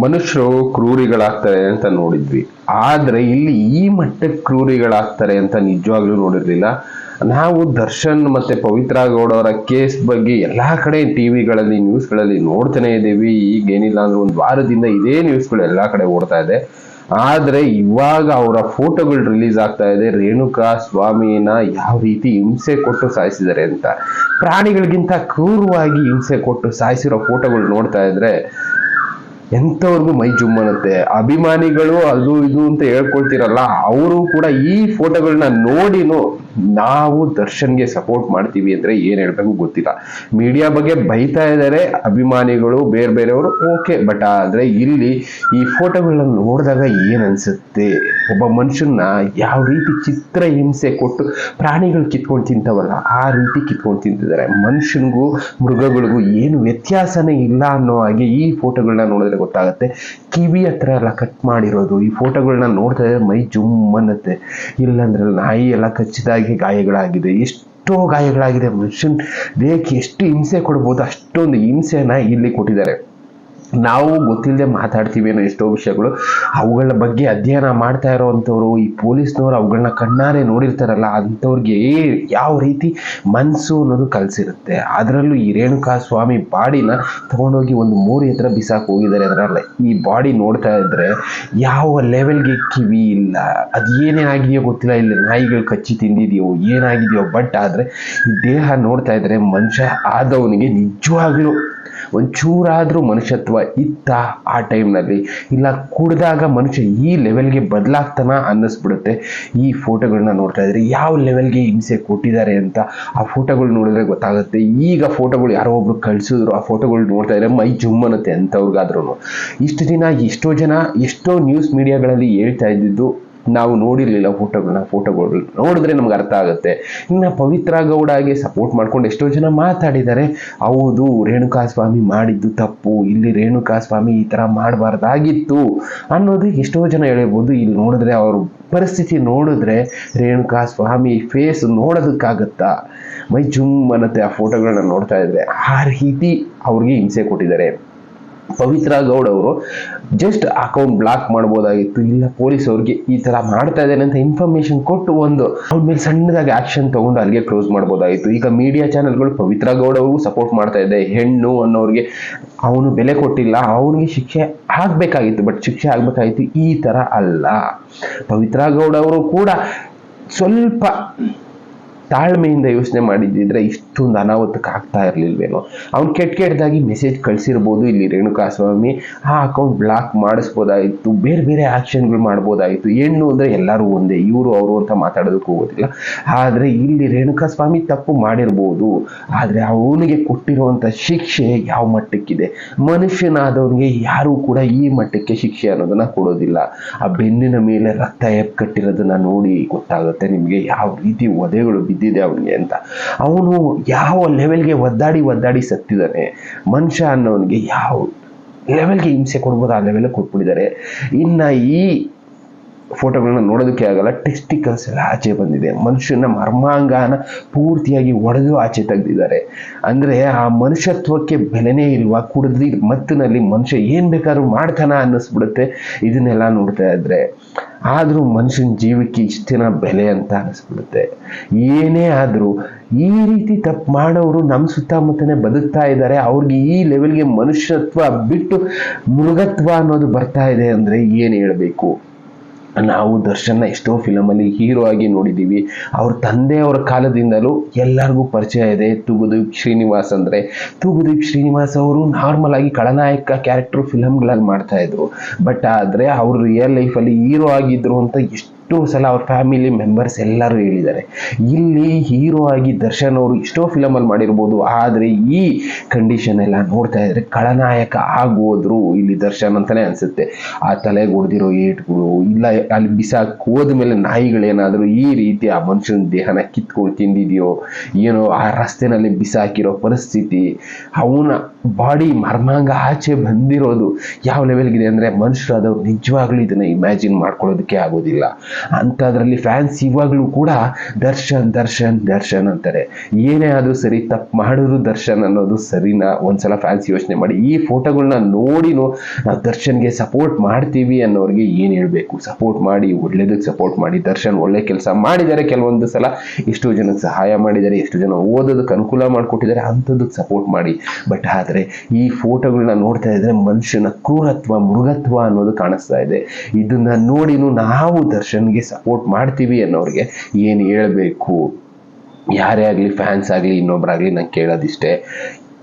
ಮನುಷ್ಯರು ಕ್ರೂರಿಗಳಾಗ್ತಾರೆ ಅಂತ ನೋಡಿದ್ವಿ. ಆದ್ರೆ ಇಲ್ಲಿ ಈ ಮಟ್ಟಕ್ಕೆ ಕ್ರೂರಿಗಳಾಗ್ತಾರೆ ಅಂತ ನಿಜವಾಗ್ಲೂ ನೋಡಿರ್ಲಿಲ್ಲ. ನಾವು ದರ್ಶನ್ ಮತ್ತೆ ಪವಿತ್ರ ಗೌಡವರ ಕೇಸ್ ಬಗ್ಗೆ ಎಲ್ಲಾ ಕಡೆ ಟಿವಿಗಳಲ್ಲಿ, ನ್ಯೂಸ್ಗಳಲ್ಲಿ ನೋಡ್ತಾನೆ ಇದ್ದೀವಿ. ಈಗೇನಿಲ್ಲ ಅಂದ್ರೆ ಒಂದು ವಾರದಿಂದ ಇದೇ ನ್ಯೂಸ್ಗಳು ಎಲ್ಲಾ ಕಡೆ ಓಡ್ತಾ ಇದೆ. ಆದ್ರೆ ಇವಾಗ ಅವರ ಫೋಟೋಗಳು ರಿಲೀಸ್ ಆಗ್ತಾ ಇದೆ. ರೇಣುಕಾ, ಸ್ವಾಮಿನ ಯಾವ ರೀತಿ ಹಿಂಸೆ ಕೊಟ್ಟು ಸಾಯಿಸಿದ್ದಾರೆ ಅಂತ. ಪ್ರಾಣಿಗಳಿಗಿಂತ ಕ್ರೂರವಾಗಿ ಹಿಂಸೆ ಕೊಟ್ಟು ಸಾಯಿಸಿರೋ ಫೋಟೋಗಳು ನೋಡ್ತಾ ಇದ್ರೆ ಎಂಥವ್ರಿಗೂ ಮೈ ಜುಮ್ಮನತ್ತೆ ಅಭಿಮಾನಿಗಳು ಅದು ಇದು ಅಂತ ಹೇಳ್ಕೊಳ್ತಿರಲ್ಲ, ಅವರು ಕೂಡ ಈ ಫೋಟೋಗಳನ್ನ ನೋಡಿನೂ ನಾವು ದರ್ಶನ್ಗೆ ಸಪೋರ್ಟ್ ಮಾಡ್ತೀವಿ ಅಂದ್ರೆ ಏನ್ ಹೇಳ್ಬೇಕು ಗೊತ್ತಿಲ್ಲ. ಮೀಡಿಯಾ ಬಗ್ಗೆ ಬೈತಾ ಇದ್ದಾರೆ ಅಭಿಮಾನಿಗಳು, ಬೇರೆ ಬೇರೆಯವರು, ಓಕೆ. ಬಟ್ ಆದ್ರೆ ಇಲ್ಲಿ ಈ ಫೋಟೋಗಳನ್ನ ನೋಡಿದಾಗ ಏನ್ ಅನ್ಸುತ್ತೆ? ಒಬ್ಬ ಮನುಷ್ಯನ ಯಾವ ರೀತಿ ಚಿತ್ರ ಹಿಂಸೆ ಕೊಟ್ಟು ಪ್ರಾಣಿಗಳು ಕಿತ್ಕೊಂಡು ತಿಂತಾವಲ್ಲ, ಆ ರೀತಿ ಕಿತ್ಕೊಂಡು ತಿಂತಿದ್ದಾರೆ. ಮನುಷ್ಯನಿಗೂ, ಮೃಗಗಳಿಗೂ ಏನು ವ್ಯತ್ಯಾಸನೇ ಇಲ್ಲ ಅನ್ನೋ ಹಾಗೆ ಈ ಫೋಟೋಗಳನ್ನ ನೋಡಿದ್ರೆ ಗೊತ್ತಾಗುತ್ತೆ. ಕಿವಿ ಹತ್ರ ಎಲ್ಲ ಕಟ್ ಮಾಡಿರೋದು. ಈ ಫೋಟೋಗಳನ್ನ ನೋಡ್ತಾ ಇದ್ರೆ ಮೈ ಜುಮ್ ಅನ್ನತ್ತೆ ಇಲ್ಲಾಂದ್ರೆ ನಾಯಿ ಎಲ್ಲ ಕಚ್ಚಿದಾಗಿ ಗಾಯಗಳಾಗಿದೆ. ಎಷ್ಟೋ ಗಾಯಗಳಾಗಿದೆ ಮನುಷ್ಯನ್. ದೇಹಕ್ಕೆ ಎಷ್ಟು ಹಿಂಸೆ ಕೊಡ್ಬೋದು ಅಷ್ಟೊಂದು ಹಿಂಸೆನ ಇಲ್ಲಿ ಕೊಟ್ಟಿದ್ದಾರೆ. ನಾವು ಗೊತ್ತಿಲ್ಲದೆ ಮಾತಾಡ್ತೀವಿ ಅನ್ನೋ ಎಷ್ಟೋ ವಿಷಯಗಳು. ಅವುಗಳ ಬಗ್ಗೆ ಅಧ್ಯಯನ ಮಾಡ್ತಾ ಇರೋವಂಥವ್ರು, ಈ ಪೊಲೀಸ್ನವ್ರು ಅವುಗಳನ್ನ ಕಣ್ಣಾರೆ ನೋಡಿರ್ತಾರಲ್ಲ, ಅಂಥವ್ರಿಗೆ ಯಾವ ರೀತಿ ಮನಸ್ಸು ಅನ್ನೋದು ಕಲ್ಸಿರುತ್ತೆ. ಅದರಲ್ಲೂ ಈ ರೇಣುಕಾ ಸ್ವಾಮಿ ಬಾಡಿನ ತಗೊಂಡೋಗಿ ಒಂದು ಮೂರು ಹತ್ರ ಬಿಸಾಕ್ ಹೋಗಿದ್ದಾರೆ ಅದರಲ್ಲ. ಈ ಬಾಡಿ ನೋಡ್ತಾ ಇದ್ರೆ ಯಾವ ಲೆವೆಲ್ಗೆ ಕಿವಿ ಇಲ್ಲ. ಅದು ಏನೇ ಆಗಿದೆಯೋ ಗೊತ್ತಿಲ್ಲ. ಇಲ್ಲಿ ನಾಯಿಗಳು ಕಚ್ಚಿ ತಿಂದಿದೆಯೋ, ಏನಾಗಿದೆಯೋ ಬಟ್ ಆದರೆ ಈ ದೇಹ ನೋಡ್ತಾ ಇದ್ರೆ ಮನುಷ್ಯ ಆದವನಿಗೆ ನಿಜವಾಗ್ಲೂ ಒಂಚೂರಾದ್ರೂ ಮನುಷ್ಯತ್ವ ಇತ್ತ ಆ ಟೈಮ್ನಲ್ಲಿ, ಇಲ್ಲ ಕುಡಿದಾಗ ಮನುಷ್ಯ ಈ ಲೆವೆಲ್ಗೆ ಬದಲಾಗ್ತಾನ ಅನ್ನಿಸ್ಬಿಡುತ್ತೆ. ಈ ಫೋಟೋಗಳನ್ನ ನೋಡ್ತಾ ಇದ್ರೆ ಯಾವ ಲೆವೆಲ್ಗೆ ಹಿಂಸೆ ಕೊಟ್ಟಿದ್ದಾರೆ ಅಂತ ಆ ಫೋಟೋಗಳು ನೋಡಿದ್ರೆ ಗೊತ್ತಾಗುತ್ತೆ. ಈಗ ಫೋಟೋಗಳು ಯಾರೋ ಒಬ್ರು ಕಳಿಸಿದ್ರು, ಆ ಫೋಟೋಗಳು ನೋಡ್ತಾ ಇದ್ರೆ ಮೈ ಜುಮ್ ಅನ್ನತ್ತೆ ಇಷ್ಟು ದಿನ ಎಷ್ಟೋ ಜನ ಎಷ್ಟೋ ನ್ಯೂಸ್ ಮೀಡಿಯಾಗಳಲ್ಲಿ ಹೇಳ್ತಾ ಇದ್ದಿದ್ದು ನಾವು ನೋಡಿರ್ಲಿಲ್ಲ ಫೋಟೋಗಳನ್ನ, ಫೋಟೋಗಳು ನೋಡಿದ್ರೆ ನಮ್ಗೆ ಅರ್ಥ ಆಗುತ್ತೆ. ಇನ್ನು ಪವಿತ್ರ ಗೌಡಗೆ ಸಪೋರ್ಟ್ ಮಾಡ್ಕೊಂಡು ಎಷ್ಟೋ ಜನ ಮಾತಾಡಿದ್ದಾರೆ ಹೌದು ರೇಣುಕಾ ಸ್ವಾಮಿ ಮಾಡಿದ್ದು ತಪ್ಪು, ಇಲ್ಲಿ ರೇಣುಕಾ ಸ್ವಾಮಿ ಈ ಥರ ಮಾಡಬಾರ್ದಾಗಿತ್ತು ಅನ್ನೋದು ಎಷ್ಟೋ ಜನ ಹೇಳ್ಬೋದು. ಇಲ್ಲಿ ನೋಡಿದ್ರೆ ಅವ್ರ ಪರಿಸ್ಥಿತಿ ನೋಡಿದ್ರೆ ರೇಣುಕಾ ಸ್ವಾಮಿ ಫೇಸ್ ನೋಡೋದಕ್ಕಾಗತ್ತಾ? ಮೈ ಜುಮ್ ಅನ್ನತ್ತೆ ಆ ಫೋಟೋಗಳನ್ನ ನೋಡ್ತಾ ಇದ್ರೆ. ಆ ರೀತಿ ಅವ್ರಿಗೆ ಹಿಂಸೆ ಕೊಟ್ಟಿದ್ದಾರೆ. ಪವಿತ್ರ ಗೌಡ್ ಅವರು ಜಸ್ಟ್ ಅಕೌಂಟ್ ಬ್ಲಾಕ್ ಮಾಡ್ಬೋದಾಗಿತ್ತು. ಇಲ್ಲ ಪೊಲೀಸ್ ಅವ್ರಿಗೆ ಈ ತರ ಮಾಡ್ತಾ ಇದ್ದಾರೆ ಅಂತ ಇನ್ಫಾರ್ಮೇಶನ್ ಕೊಟ್ಟು ಒಂದು ಅವ್ರ ಮೇಲೆ ಸಣ್ಣದಾಗಿ ಆಕ್ಷನ್ ತಗೊಂಡು ಅಲ್ಲಿಗೆ ಕ್ಲೋಸ್ ಮಾಡ್ಬೋದಾಗಿತ್ತು. ಈಗ ಮೀಡಿಯಾ ಚಾನೆಲ್ಗಳು ಪವಿತ್ರ ಗೌಡ್ ಅವ್ರಿಗೂ ಸಪೋರ್ಟ್ ಮಾಡ್ತಾ ಇದೆ. ಹೆಣ್ಣು ಅನ್ನೋರಿಗೆ ಅವನು ಬೆಲೆ ಕೊಟ್ಟಿಲ್ಲ, ಅವನಿಗೆ ಶಿಕ್ಷೆ ಆಗ್ಬೇಕಾಗಿತ್ತು. ಬಟ್ ಶಿಕ್ಷೆ ಆಗ್ಬೇಕಾಗಿತ್ತು ಈ ತರ ಅಲ್ಲ. ಪವಿತ್ರ ಗೌಡ ಅವರು ಕೂಡ ಸ್ವಲ್ಪ ತಾಳ್ಮೆಯಿಂದ ಯೋಚನೆ ಮಾಡಿದ್ರೆ ಮಾಡಿದ್ದಿದ್ರೆ ಇಷ್ಟೊಂದು ಅನಾಹುತಕ್ಕೆ ಆಗ್ತಾ ಇರಲಿಲ್ವೇನೋ. ಅವ್ನು ಕೆಟ್ಟ ಕೆಟ್ಟದಾಗಿ ಮೆಸೇಜ್ ಕಳಿಸಿರ್ಬೋದು ಇಲ್ಲಿ ರೇಣುಕಾ ಸ್ವಾಮಿ ಆ ಅಕೌಂಟ್ ಬ್ಲಾಕ್ ಮಾಡಿಸ್ಬೋದಾಗಿತ್ತು ಬೇರೆ ಬೇರೆ ಆಕ್ಷನ್ಗಳು ಮಾಡ್ಬೋದಾಗಿತ್ತು ಹೆಣ್ಣು ಅಂದರೆ ಎಲ್ಲರೂ ಒಂದೇ, ಇವರು ಅವರು ಅಂತ ಮಾತಾಡೋದಕ್ಕೆ ಹೋಗೋದಿಲ್ಲ. ಆದರೆ ಇಲ್ಲಿ ರೇಣುಕಾ ಸ್ವಾಮಿ ತಪ್ಪು ಮಾಡಿರ್ಬೋದು. ಆದರೆ ಅವನಿಗೆ ಕೊಟ್ಟಿರುವಂಥ ಶಿಕ್ಷೆ ಯಾವ ಮಟ್ಟಕ್ಕಿದೆ? ಮನುಷ್ಯನಾದವನಿಗೆ ಯಾರೂ ಕೂಡ ಈ ಮಟ್ಟಕ್ಕೆ ಶಿಕ್ಷೆ ಅನ್ನೋದನ್ನ ಕೊಡೋದಿಲ್ಲ. ಆ ಬೆನ್ನಿನ ಮೇಲೆ ರಕ್ತ ಎಪ್ ಕಟ್ಟಿರೋದನ್ನ ನೋಡಿ ಗೊತ್ತಾಗುತ್ತೆ ನಿಮಗೆ ಯಾವ ರೀತಿ ಒದೆಗಳು ಬಿದ್ದಿದೆ ಅವನಿಗೆ ಅಂತ. ಅವನು ಯಾವ ಲೆವೆಲ್ಗೆ ಒದ್ದಾಡಿ ಒದ್ದಾಡಿ ಸತ್ತಿದ್ದಾನೆ, ಮನುಷ್ಯ ಅನ್ನೋನಿಗೆ ಯಾವ ಲೆವೆಲ್ಗೆ ಹಿಂಸೆ ಕೊಡ್ಬೋದು ಆ ಲೆವೆಲ್ ಕೊಟ್ಬಿಟ್ಟಿದ್ದಾರೆ. ಇನ್ನು ಈ ಫೋಟೋಗಳನ್ನ ನೋಡೋದಕ್ಕೆ ಆಗಲ್ಲ ಟೆಸ್ಟಿಕಲ್ಸ್ ಎಲ್ಲ ಆಚೆ ಬಂದಿದೆ. ಮನುಷ್ಯನ ಮರ್ಮಾಂಗನ ಪೂರ್ತಿಯಾಗಿ ಒಡೆದು ಆಚೆ ತೆಗೆದಿದ್ದಾರೆ. ಅಂದರೆ ಆ ಮನುಷ್ಯತ್ವಕ್ಕೆ ಬೆಲೆನೇ ಇಲ್ವಾ? ಕುಡಿದ್ರಿ ಮತ್ತಿನಲ್ಲಿ ಮನುಷ್ಯ ಏನು ಬೇಕಾದ್ರೂ ಮಾಡ್ತಾನ ಅನ್ನಿಸ್ಬಿಡುತ್ತೆ. ಇದನ್ನೆಲ್ಲ ನೋಡ್ತಾ ಇದ್ರೆ, ಆದರೂ ಮನುಷ್ಯನ ಜೀವಕ್ಕೆ ಇಷ್ಟಿನ ಬೆಲೆ ಅಂತ ಅನಿಸ್ಬಿಡುತ್ತೆ ಏನೇ ಆದರೂ ಈ ರೀತಿ ತಪ್ಪು ಮಾಡೋರು ನಮ್ಮ ಸುತ್ತಮುತ್ತನೇ ಬದುಕ್ತಾ ಇದ್ದಾರೆ. ಅವ್ರಿಗೆ ಈ ಲೆವೆಲ್ಗೆ ಮನುಷ್ಯತ್ವ ಬಿಟ್ಟು ಮೃಗತ್ವ ಅನ್ನೋದು ಬರ್ತಾ ಇದೆ ಅಂದರೆ ಏನು ಹೇಳಬೇಕು? ನಾವು ದರ್ಶನ್ನ ಎಷ್ಟೋ ಫಿಲಮಲ್ಲಿ ಹೀರೋ ಆಗಿ ನೋಡಿದ್ದೀವಿ ಅವ್ರ ತಂದೆಯವರ ಕಾಲದಿಂದಲೂ ಎಲ್ಲರಿಗೂ ಪರಿಚಯ ಇದೆ. ತೂಗುದೀಪ್ ಶ್ರೀನಿವಾಸ್ ಅಂದರೆ. ತೂಗುದೀಪ್ ಶ್ರೀನಿವಾಸ್ ಅವರು ನಾರ್ಮಲ್ ಆಗಿ ಖಳನಾಯಕ ಕ್ಯಾರೆಕ್ಟರ್ ಫಿಲಮ್ಗಳಲ್ಲಿ ಮಾಡ್ತಾಯಿದ್ರು ಬಟ್ ಆದರೆ ಅವರು ರಿಯಲ್ ಲೈಫಲ್ಲಿ ಹೀರೋ ಆಗಿದ್ರು ಅಂತ ಎಷ್ಟು ಎಷ್ಟೋ ಸಲ ಅವ್ರ ಫ್ಯಾಮಿಲಿ ಮೆಂಬರ್ಸ್ ಎಲ್ಲರೂ ಹೇಳಿದ್ದಾರೆ. ಇಲ್ಲಿ ಹೀರೋ ಆಗಿ ದರ್ಶನ್ ಅವರು ಎಷ್ಟೋ ಫಿಲಮಲ್ಲಿ ಮಾಡಿರ್ಬೋದು, ಆದರೆ ಈ ಕಂಡೀಷನ್ ಎಲ್ಲ ನೋಡ್ತಾ ಇದ್ರೆ ಖಳನಾಯಕ ಆಗೋದ್ರು ಇಲ್ಲಿ ದರ್ಶನ್ ಅಂತಲೇ ಅನ್ಸುತ್ತೆ. ಆ ತಲೆಗೆ ಹೊಡೆದಿರೋ ಏಟ್ಗಳು, ಇಲ್ಲ ಅಲ್ಲಿ ಬಿಸಾಕ್ ಹೋದ್ಮೇಲೆ ನಾಯಿಗಳೇನಾದರೂ ಈ ರೀತಿ ಆ ಮನುಷ್ಯನ ದೇಹನ ಕಿತ್ಕೊಂಡು ತಿಂದಿದೆಯೋ, ಏನೋ ಆ ರಸ್ತೆನಲ್ಲಿ ಬಿಸಾಕಿರೋ ಪರಿಸ್ಥಿತಿ, ಅವನ ಬಾಡಿ ಮರ್ಮಾಂಗ ಆಚೆ ಬಂದಿರೋದು ಯಾವ ಲೆವೆಲ್ಗಿದೆ ಅಂದರೆ ಮನುಷ್ಯರಾದವ್ರು ನಿಜವಾಗ್ಲೂ ಇದನ್ನ ಇಮ್ಯಾಜಿನ್ ಮಾಡ್ಕೊಳ್ಳೋದಕ್ಕೆ ಆಗೋದಿಲ್ಲ. ಅಂಥದ್ರಲ್ಲಿ ಫ್ಯಾನ್ಸ್ ಇವಾಗಲೂ ಕೂಡ ದರ್ಶನ್ ದರ್ಶನ್ ದರ್ಶನ್ ಅಂತಾರೆ. ಏನೇ ಆದರೂ ಸರಿ, ತಪ್ಪು ಮಾಡಿದ್ರು ದರ್ಶನ್ ಅನ್ನೋದು ಸರಿನಾ? ಒಂದ್ಸಲ ಫ್ಯಾನ್ಸ್ ಯೋಚನೆ ಮಾಡಿ. ಈ ಫೋಟೋಗಳನ್ನ ನೋಡಿನೂ ನಾವು ದರ್ಶನ್ಗೆ ಸಪೋರ್ಟ್ ಮಾಡ್ತೀವಿ ಅನ್ನೋರಿಗೆ ಏನು ಹೇಳಬೇಕು? ಸಪೋರ್ಟ್ ಮಾಡಿ, ಒಳ್ಳೇದಕ್ಕೆ ಸಪೋರ್ಟ್ ಮಾಡಿ. ದರ್ಶನ್ ಒಳ್ಳೆ ಕೆಲಸ ಮಾಡಿದ್ದಾರೆ ಕೆಲವೊಂದು ಸಲ. ಎಷ್ಟೋ ಜನಕ್ಕೆ ಸಹಾಯ ಮಾಡಿದ್ದಾರೆ, ಎಷ್ಟು ಜನ ಓದೋದಕ್ಕೆ ಅನುಕೂಲ ಮಾಡಿಕೊಟ್ಟಿದ್ದಾರೆ, ಅಂಥದ್ದಕ್ಕೆ ಸಪೋರ್ಟ್ ಮಾಡಿ. ಬಟ್ ಆದರೆ ಈ ಫೋಟೋಗಳನ್ನ ನೋಡ್ತಾ ಇದ್ರೆ ಮನುಷ್ಯನ ಕ್ರೂರತ್ವ, ಮೃಗತ್ವ ಅನ್ನೋದು ಕಾಣಿಸ್ತಾ ಇದೆ. ಇದನ್ನ ನೋಡಿನೂ ನಾವು ದರ್ಶನ್ಗೆ ಸಪೋರ್ಟ್ ಮಾಡ್ತೀವಿ ಅನ್ನೋರಿಗೆ ಏನು ಹೇಳಬೇಕು? ಯಾರೇ ಆಗಲಿ ಫ್ಯಾನ್ಸ್ ಆಗಲಿ ಇನ್ನೊಬ್ಬರಾಗಲಿ ನಂಗೆ ಕೇಳೋದಿಷ್ಟೇ.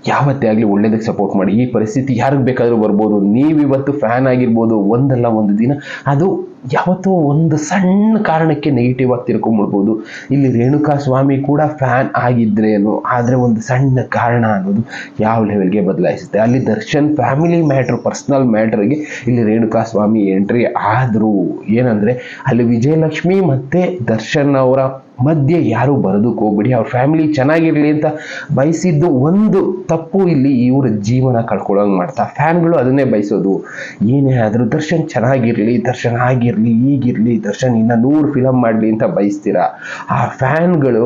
ಯಾವತ್ತೇ ಆಗಲಿ ಒಳ್ಳೇದಕ್ಕೆ ಸಪೋರ್ಟ್ ಮಾಡಿ ಈ ಪರಿಸ್ಥಿತಿ ಯಾರಿಗೆ ಬೇಕಾದರೂ ಬರ್ಬೋದು. ನೀವಿವತ್ತು ಫ್ಯಾನ್ ಆಗಿರ್ಬೋದು ಒಂದಲ್ಲ ಒಂದು ದಿನ. ಅದು ಯಾವತ್ತೋ ಒಂದು ಸಣ್ಣ ಕಾರಣಕ್ಕೆ ನೆಗೆಟಿವ್ ಆಗಿ ತಿರ್ಕೊಂಡ್ಬಿಡ್ಬೋದು ಇಲ್ಲಿ ರೇಣುಕಾ ಸ್ವಾಮಿ ಕೂಡ ಫ್ಯಾನ್ ಆಗಿದ್ರೇನು ಆದರೆ ಒಂದು ಸಣ್ಣ ಕಾರಣ ಅನ್ನೋದು ಯಾವ ಲೆವೆಲ್ಗೆ ಬದಲಾಯಿಸುತ್ತೆ? ಅಲ್ಲಿ ದರ್ಶನ್ ಫ್ಯಾಮಿಲಿ ಮ್ಯಾಟ್ರ್ ಪರ್ಸ್ನಲ್ ಮ್ಯಾಟ್ರಿಗೆ ಇಲ್ಲಿ ರೇಣುಕಾ ಸ್ವಾಮಿ ಎಂಟ್ರಿ ಆದರೂ. ಏನಂದರೆ, ಅಲ್ಲಿ ವಿಜಯಲಕ್ಷ್ಮಿ ಮತ್ತು ದರ್ಶನ್ ಅವರ ಮಧ್ಯೆ ಯಾರು ಬರೋದಕ್ಕೆ ಹೋಗ್ಬಿಡಿ. ಅವ್ರ ಫ್ಯಾಮಿಲಿ ಚೆನ್ನಾಗಿರಲಿ ಅಂತ ಬಯಸಿದ್ದು ಒಂದು ತಪ್ಪು ಇಲ್ಲಿ ಇವ್ರ ಜೀವನ ಕಳ್ಕೊಳ್ಳೋಂಗೆ ಮಾಡ್ತಾ. ಫ್ಯಾನ್ಗಳು ಅದನ್ನೇ ಬಯಸೋದು. ಏನೇ ಆದರೂ ದರ್ಶನ್ ಚೆನ್ನಾಗಿರಲಿ, ದರ್ಶನ್ ಆಗಿರ್ಲಿ ಈಗಿರ್ಲಿ ದರ್ಶನ್, ಇನ್ನ ನೂರು ಫಿಲಮ್ ಮಾಡಲಿ ಅಂತ ಬಯಸ್ತೀರಾ? ಆ ಫ್ಯಾನ್ಗಳು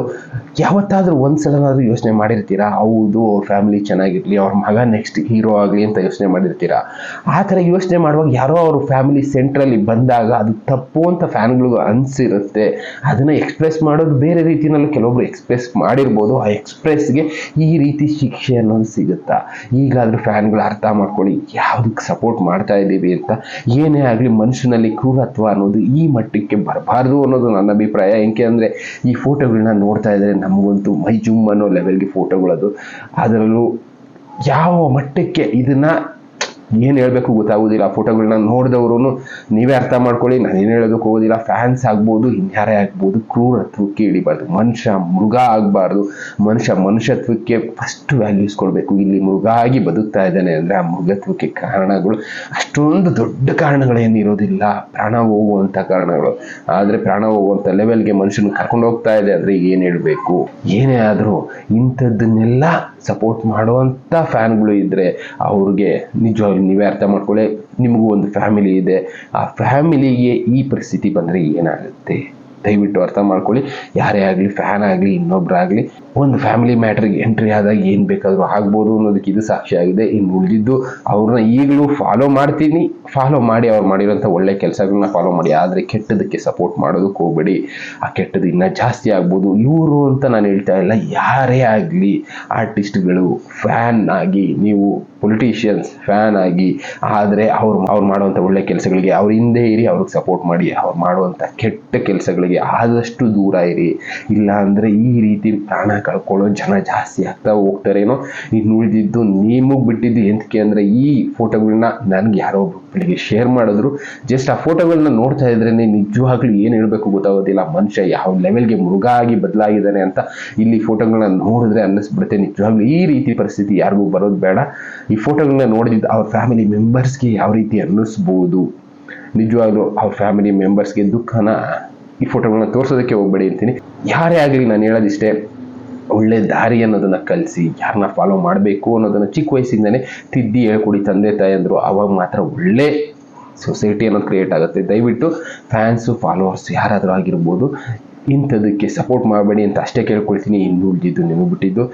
ಯಾವತ್ತಾದ್ರೂ ಒಂದ್ಸಲನಾದ್ರೂ ಯೋಚನೆ ಮಾಡಿರ್ತೀರಾ? ಹೌದು, ಅವ್ರ ಫ್ಯಾಮಿಲಿ ಚೆನ್ನಾಗಿರ್ಲಿ, ಅವ್ರ ಮಗ ನೆಕ್ಸ್ಟ್ ಹೀರೋ ಆಗಲಿ ಅಂತ ಯೋಚನೆ ಮಾಡಿರ್ತೀರಾ? ಆ ಥರ ಯೋಚನೆ ಮಾಡುವಾಗ ಯಾರೋ ಅವ್ರ ಫ್ಯಾಮಿಲಿ ಸೆಂಟ್ರಲ್ಲಿ ಬಂದಾಗ ಅದು ತಪ್ಪು ಅಂತ ಫ್ಯಾನ್ಗಳಿಗೂ ಅನಿಸಿರುತ್ತೆ. ಅದನ್ನು ಎಕ್ಸ್ಪ್ರೆಸ್ ಮಾಡೋದು ಬೇರೆ ರೀತಿಯಲ್ಲಿ ಕೆಲವೊಬ್ರು ಎಕ್ಸ್ಪ್ರೆಸ್ ಮಾಡಿರ್ಬೋದು. ಆ ಎಕ್ಸ್ಪ್ರೆಸ್ಗೆ ಈ ರೀತಿ ಶಿಕ್ಷೆ ಅನ್ನೋದು ಸಿಗುತ್ತಾ? ಈಗಾದ್ರೂ ಫ್ಯಾನ್ಗಳು ಅರ್ಥ ಮಾಡ್ಕೊಳ್ಳಿ ಯಾವುದಕ್ಕೆ ಸಪೋರ್ಟ್ ಮಾಡ್ತಾ ಇದ್ದೀವಿ ಅಂತ ಏನೇ ಆಗಲಿ ಮನುಷ್ಯನಲ್ಲಿ ಕ್ರೂರತ್ವ ಅನ್ನೋದು ಈ ಮಟ್ಟಕ್ಕೆ ಬರಬಾರ್ದು ಅನ್ನೋದು ನನ್ನ ಅಭಿಪ್ರಾಯ. ಏಕೆ ಅಂದರೆ ಈ ಫೋಟೋಗಳನ್ನ ನೋಡ್ತಾ ಇದ್ದರೆ ನಮಗಂತೂ ಮೈ ಜುಮ್ ಅನ್ನೋ ಲೆವೆಲ್ಗೆ ಫೋಟೋಗಳದು ಅದರಲ್ಲೂ ಯಾವ ಮಟ್ಟಕ್ಕೆ ಇದನ್ನ ಏನು ಹೇಳಬೇಕು ಗೊತ್ತಾಗೋದಿಲ್ಲ. ಫೋಟೋಗಳನ್ನ ನೋಡಿದವರು ನೀವೇ ಅರ್ಥ ಮಾಡ್ಕೊಳ್ಳಿ. ನಾನು ಏನು ಹೇಳೋದಕ್ಕೆ ಹೋಗೋದಿಲ್ಲ. ಫ್ಯಾನ್ಸ್ ಆಗ್ಬೋದು, ಇನ್ಯಾರೇ ಆಗ್ಬೋದು ಕ್ರೂರತ್ವಕ್ಕೆ ಇಳಿಬಾರ್ದು. ಮನುಷ್ಯ ಮೃಗ ಆಗಬಾರ್ದು. ಮನುಷ್ಯ ಮನುಷ್ಯತ್ವಕ್ಕೆ ಫಸ್ಟ್ ವ್ಯಾಲ್ಯೂಸ್ ಕೊಡಬೇಕು. ಇಲ್ಲಿ ಮೃಗ ಆಗಿ ಬದುಕ್ತಾ ಇದ್ದಾನೆ ಅಂದರೆ ಆ ಮೃಗತ್ವಕ್ಕೆ ಕಾರಣಗಳು ಅಷ್ಟೊಂದು ದೊಡ್ಡ ಕಾರಣಗಳೇನು ಇರೋದಿಲ್ಲ. ಪ್ರಾಣ ಹೋಗುವಂಥ ಕಾರಣಗಳು. ಆದರೆ ಪ್ರಾಣ ಹೋಗುವಂಥ ಲೆವೆಲ್ಗೆ ಮನುಷ್ಯನ ಕರ್ಕೊಂಡು ಹೋಗ್ತಾ ಇದೆ. ಅಂದರೆ ಏನು ಹೇಳಬೇಕು? ಏನೇ ಆದರೂ ಇಂಥದ್ದನ್ನೆಲ್ಲ ಸಪೋರ್ಟ್ ಮಾಡುವಂಥ ಫ್ಯಾನ್ಗಳು ಇದ್ದರೆ ಅವ್ರಿಗೆ ನಿಜವಾಗ್ಲೂ ನೀವೇ ಅರ್ಥ ಮಾಡ್ಕೊಳ್ಳಿ. ನಿಮಗೂ ಒಂದು ಫ್ಯಾಮಿಲಿ ಇದೆ. ಆ ಫ್ಯಾಮಿಲಿಗೆ ಈ ಪರಿಸ್ಥಿತಿ ಬಂದರೆ ಏನಾಗುತ್ತೆ? ದಯವಿಟ್ಟು ಅರ್ಥ ಮಾಡ್ಕೊಳ್ಳಿ. ಯಾರೇ ಆಗಲಿ, ಫ್ಯಾನ್ ಆಗಲಿ ಇನ್ನೊಬ್ಬರಾಗಲಿ ಒಂದು ಫ್ಯಾಮಿಲಿ ಮ್ಯಾಟ್ರಿಗೆ ಎಂಟ್ರಿ ಆದಾಗ ಏನು ಬೇಕಾದರೂ ಆಗ್ಬೋದು ಅನ್ನೋದಕ್ಕೆ ಇದು ಸಾಕ್ಷಿ ಆಗಿದೆ. ಇನ್ನು ಉಳಿದಿದ್ದು ಅವ್ರನ್ನ ಈಗಲೂ ಫಾಲೋ ಮಾಡ್ತೀನಿ. ಫಾಲೋ ಮಾಡಿ ಅವ್ರು ಮಾಡಿರೋಂಥ ಒಳ್ಳೆ ಕೆಲಸಗಳನ್ನ ಫಾಲೋ ಮಾಡಿ. ಆದರೆ ಕೆಟ್ಟದಕ್ಕೆ ಸಪೋರ್ಟ್ ಮಾಡೋದಕ್ಕೆ ಹೋಗ್ಬೇಡಿ. ಆ ಕೆಟ್ಟದ್ದು ಇನ್ನೂ ಜಾಸ್ತಿ ಆಗ್ಬೋದು. ಇವರು ಅಂತ ನಾನು ಹೇಳ್ತಾ ಇಲ್ಲ. ಯಾರೇ ಆಗಲಿ ಆರ್ಟಿಸ್ಟ್ಗಳು ಫ್ಯಾನ್ ಆಗಿ, ನೀವು ಪೊಲಿಟಿಷಿಯನ್ಸ್ ಫ್ಯಾನ್ ಆಗಿ, ಆದರೆ ಅವ್ರು ಅವ್ರು ಮಾಡುವಂಥ ಒಳ್ಳೆ ಕೆಲಸಗಳಿಗೆ ಅವ್ರ ಹಿಂದೆ ಇರಿ, ಅವ್ರಿಗೆ ಸಪೋರ್ಟ್ ಮಾಡಿ, ಅವ್ರು ಮಾಡುವಂಥ ಕೆಟ್ಟ ಕೆಲಸಗಳಿಗೆ ಆದಷ್ಟು ದೂರ ಇರಿ. ಇಲ್ಲ ಅಂದರೆ ಈ ರೀತಿ ಪ್ರಾಣ ಕಳ್ಕೊಳ್ಳೋ ಜನ ಜಾಸ್ತಿ ಆಗ್ತಾ ಹೋಗ್ತಾರೇನೋ? ಇನ್ನು ಉಳಿದಿದ್ದು ನಿಮಗೆ ಬಿಟ್ಟಿದ್ದು ಎಂತಕ್ಕೆ ಅಂದರೆ ಈ ಫೋಟೋಗಳನ್ನ ನನಗೆ ಯಾರೋ ಒಬ್ಬರಿಗೆ ಶೇರ್ ಮಾಡಿದ್ರು. ಜಸ್ಟ್ ಆ ಫೋಟೋಗಳನ್ನ ನೋಡ್ತಾ ಇದ್ರೇ ನಿಜವಾಗ್ಲೂ ಏನು ಹೇಳಬೇಕು ಗೊತ್ತಾಗೋದಿಲ್ಲ. ಮನುಷ್ಯ ಯಾವ ಲೆವೆಲ್ಗೆ ಮೃಗ ಆಗಿ ಬದಲಾಗಿದ್ದಾನೆ ಅಂತ ಇಲ್ಲಿ ಫೋಟೋಗಳನ್ನ ನೋಡಿದ್ರೆ ಅನ್ನಿಸ್ಬಿಡುತ್ತೆ. ನಿಜವಾಗ್ಲೂ ಈ ರೀತಿ ಪರಿಸ್ಥಿತಿ ಯಾರಿಗೂ ಬರೋದು ಬೇಡ. ಈ ಫೋಟೋಗಳನ್ನ ನೋಡಿದ್ದು ಅವ್ರ ಫ್ಯಾಮಿಲಿ ಮೆಂಬರ್ಸ್ಗೆ ಯಾವ ರೀತಿ ಅನ್ನಿಸ್ಬೋದು? ನಿಜವಾಗ್ಲೂ ಅವ್ರ ಫ್ಯಾಮಿಲಿ ಮೆಂಬರ್ಸ್ಗೆ ದುಃಖನ ಈ ಫೋಟೋಗಳನ್ನ ತೋರಿಸೋದಕ್ಕೆ ಹೋಗ್ಬೇಡಿ ಅಂತೀನಿ. ಯಾರೇ ಆಗಲಿ ನಾನು ಹೇಳೋದಿಷ್ಟೇ ಒಳ್ಳೆ ದಾರಿ ಅನ್ನೋದನ್ನು ಕಲಿಸಿ ಯಾರನ್ನ ಫಾಲೋ ಮಾಡಬೇಕು ಅನ್ನೋದನ್ನು ಚಿಕ್ಕ ವಯಸ್ಸಿಂದನೇ ತಿದ್ದಿ ಹೇಳ್ಕೊಡಿ ತಂದೆ ತಾಯಿ ಅಂದರು ಅವಾಗ ಮಾತ್ರ ಒಳ್ಳೆ ಸೊಸೈಟಿ ಅನ್ನೋದು ಕ್ರಿಯೇಟ್ ಆಗುತ್ತೆ. ದಯವಿಟ್ಟು ಫ್ಯಾನ್ಸು ಫಾಲೋವರ್ಸ್ ಯಾರಾದರೂ ಆಗಿರ್ಬೋದು, ಇಂಥದಕ್ಕೆ ಸಪೋರ್ಟ್ ಮಾಡಬೇಡಿ ಅಂತ ಅಷ್ಟೇ ಕೇಳ್ಕೊಳ್ತೀನಿ. ಇನ್ನು ಉಳಿದಿದ್ದು ನಿಮಗೆ ಬಿಟ್ಟಿದ್ದು.